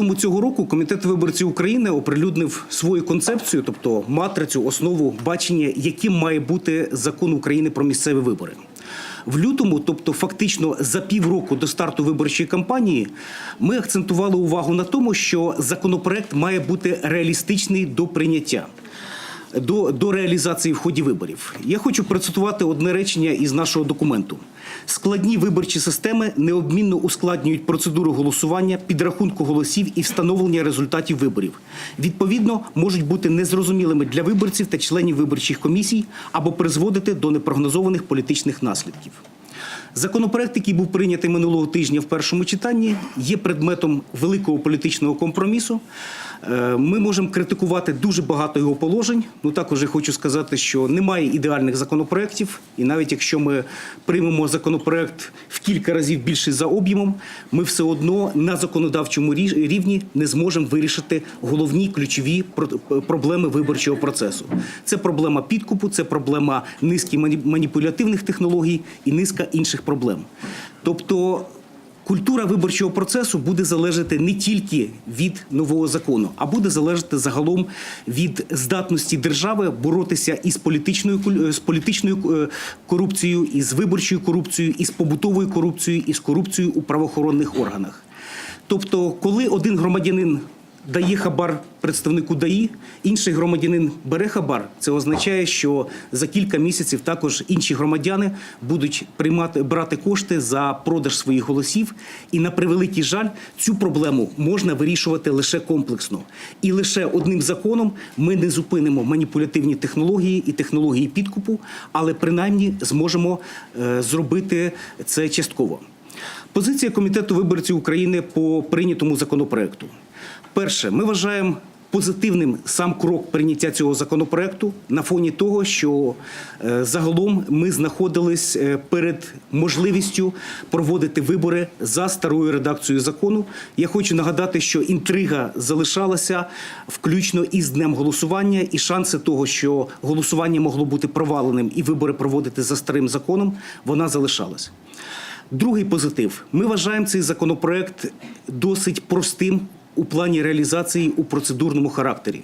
лютому цього року комітет виборців України оприлюднив свою концепцію, тобто матрицю, основу бачення, яким має бути закон України про місцеві вибори. В лютому, тобто фактично за півроку до старту виборчої кампанії, ми акцентували увагу на тому, що законопроект має бути реалістичний до прийняття. До, до реалізації в ході виборів я хочу процитувати одне речення із нашого документу: складні виборчі системи необмінно ускладнюють процедуру голосування, підрахунку голосів і встановлення результатів виборів. Відповідно, можуть бути незрозумілими для виборців та членів виборчих комісій або призводити до непрогнозованих політичних наслідків. Законопроект, який був прийнятий минулого тижня в першому читанні, є предметом великого політичного компромісу. Е, Ми можемо критикувати дуже багато його положень. Ну також я хочу сказати, що немає ідеальних законопроєктів, і навіть якщо ми приймемо законопроект в кілька разів більший за об'ємом, ми все одно на законодавчому рівні не зможемо вирішити головні ключові проблеми виборчого процесу. Це проблема підкупу, це проблема низки маніпулятивних технологій і низка інших проблем. Тобто. Культура виборчого процесу буде залежати не тільки від нового закону, а буде залежати загалом від здатності держави боротися із політичною з політичною е, корупцією, із виборчою корупцією, із побутовою корупцією, із корупцією у правоохоронних органах. Тобто, коли один громадянин дає хабар представнику ДАІ, інший громадянин бере хабар, це означає, що за кілька місяців також інші громадяни будуть приймати брати кошти за продаж своїх голосів. І на превеликий жаль, цю проблему можна вирішувати лише комплексно. І лише одним законом ми не зупинимо маніпулятивні технології і технології підкупу, але принаймні зможемо е, зробити це частково. Позиція комітету виборців України по прийнятому законопроекту. Перше, ми вважаємо позитивним сам крок прийняття цього законопроекту на фоні того, що е, загалом ми знаходились е, перед можливістю проводити вибори за старою редакцією закону. Я хочу нагадати, що інтрига залишалася включно із днем голосування, і шанси того, що голосування могло бути проваленим і вибори проводити за старим законом, вона залишалась. Другий позитив. Ми вважаємо цей законопроект досить простим у плані реалізації у процедурному характері.